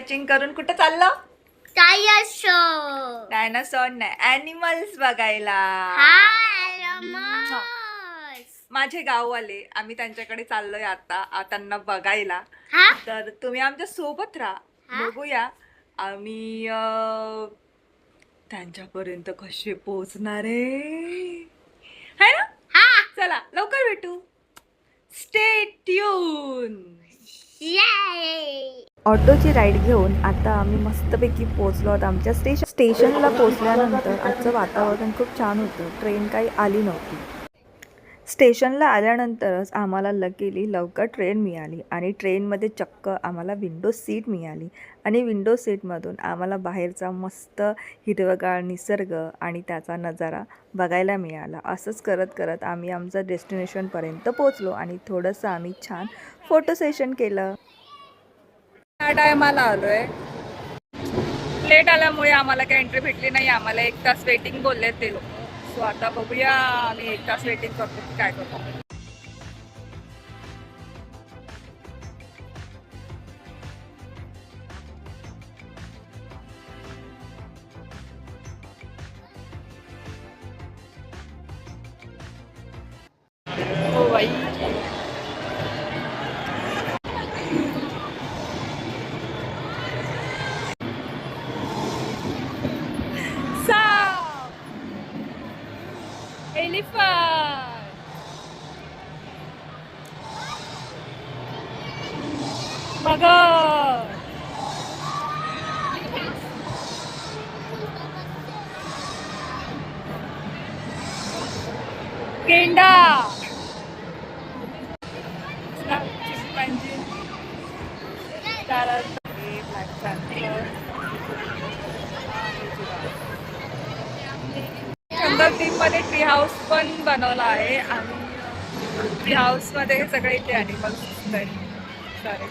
Matching करून कुठं चाललो? डायनासॉर नाही अॅनिमल्स बघायला. माझे गाववाले आम्ही त्यांच्याकडे चाललोय आता आ, त्यांना बघायला. हा? तर तुम्ही आमच्यासोबत राहा? बघूया. आम्ही अं, त्यांच्यापर्यंत कसे पोहोचणार आहे? है ना? हा. चला लवकर भेटू. स्टे ट्यून ये ऑटोची राईड घेऊन आता आम्ही मस्तपैकी पोचलो आहोत आमच्या स्टेशन स्टेशनला पोचल्यानंतर आजचं वातावरण खूप छान होतं. ट्रेन काही आली नव्हती. स्टेशनला आल्यानंतरच आम्हाला लकीली लवकर ट्रेन मिळाली आणि ट्रेनमध्ये चक्क आम्हाला विंडो सीट मिळाली आणि विंडो सीटमधून आम्हाला बाहेरचा मस्त हिरवगाळ निसर्ग आणि त्याचा नजारा बघायला मिळाला. असंच करत करत आम्ही आमचं डेस्टिनेशनपर्यंत पोचलो आणि थोडंसं आम्ही छान फोटो सेशन केलं. त्या टायमाला आलोय. लेट आल्यामुळे आम्हाला काही एंट्री भेटली नाही. आम्हाला एक तास वेटिंग बोलले ते लोक. सो आता बघूया आम्ही एक तास वेटिंग करतो की काय करतो Elephant! Mugger! गेंडा चिंपांजी त्यानंतर हे black panther. चंद्रदीपमध्ये ट्री हाऊस पण बनवला आहे. आणि ट्री हाऊसमध्ये सगळे इथे अॅनिमल्स दिसत सारे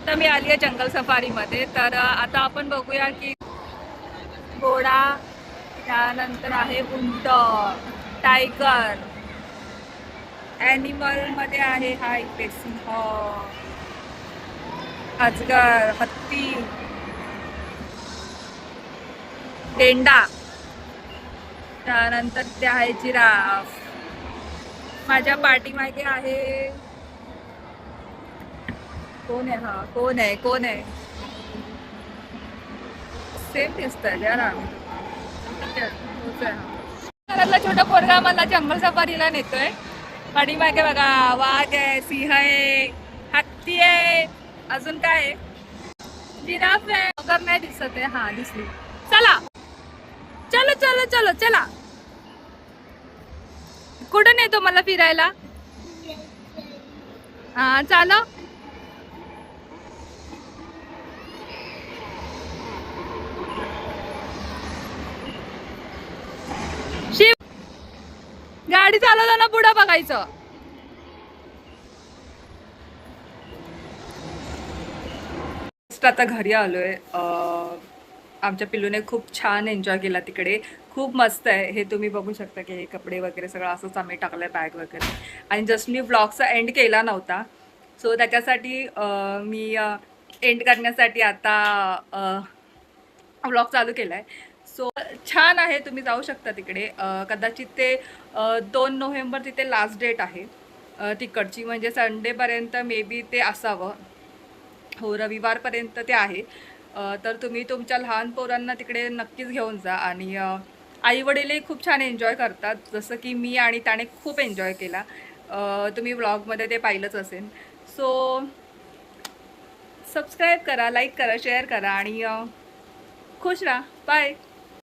आता मी आली आहे जंगल सफारीमध्ये. तर आता आपण बघूया की घोडा त्यानंतर आहे उंट टायगर ॲनिमलमध्ये आहे हा इथे सिंह अजगर हत्ती गेंडा त्यानंतर ते आहे जिराफ. माझ्या पाठीमागे आहे कोण आहे? हा कोण आहे? कोण आहे? सेम दिसतंय आहे, घरातला छोटा पोरगा मला जंगल सफारीला नेतोय. पाठीमागे बघा वाघ आहे सिंह आहे हत्ती आहे. अजून काय आहे? जिराफ आहे. मगर नाही दिसत आहे. हा दिसली. चला. चलो चलो चलो चला. कुठं नेतो मला फिरायला? हा चालो. गाडी चालवताना पुढं बघायचं. आता घरी आलोय. आमच्या पिल्लूने खूप छान एन्जॉय केला तिकडे. खूप मस्त आहे. हे तुम्ही बघू शकता की हे कपडे वगैरे सगळं असंच आम्ही टाकलंय बॅग वगैरे. आणि जस्ट मी ब्लॉगचा एंड केला नव्हता. सो त्याच्यासाठी मी एंड करण्यासाठी आता ब्लॉग चालू केला आहे सो छान आहे तुम्ही जाऊ शकता तिकडे. कदाचित ते दोन नोव्हेंबर तिथे लास्ट डेट आहे. तिकडची म्हणजे संडेपर्यंत मे बी ते असावं. हो रविवारपर्यंत ते आहे. तर तुम्ही तुमच्या लहान पोरांना तिकडे नक्कीच घेऊन जा आणि आईवडीलही खूप छान एन्जॉय करतात. जसं की मी आणि त्याने खूप एन्जॉय केला. तुम्ही व्लॉगमध्ये ते पाहिलंच असेल. सो सबस्क्राईब करा लाईक करा शेअर करा आणि खुश राहा. बाय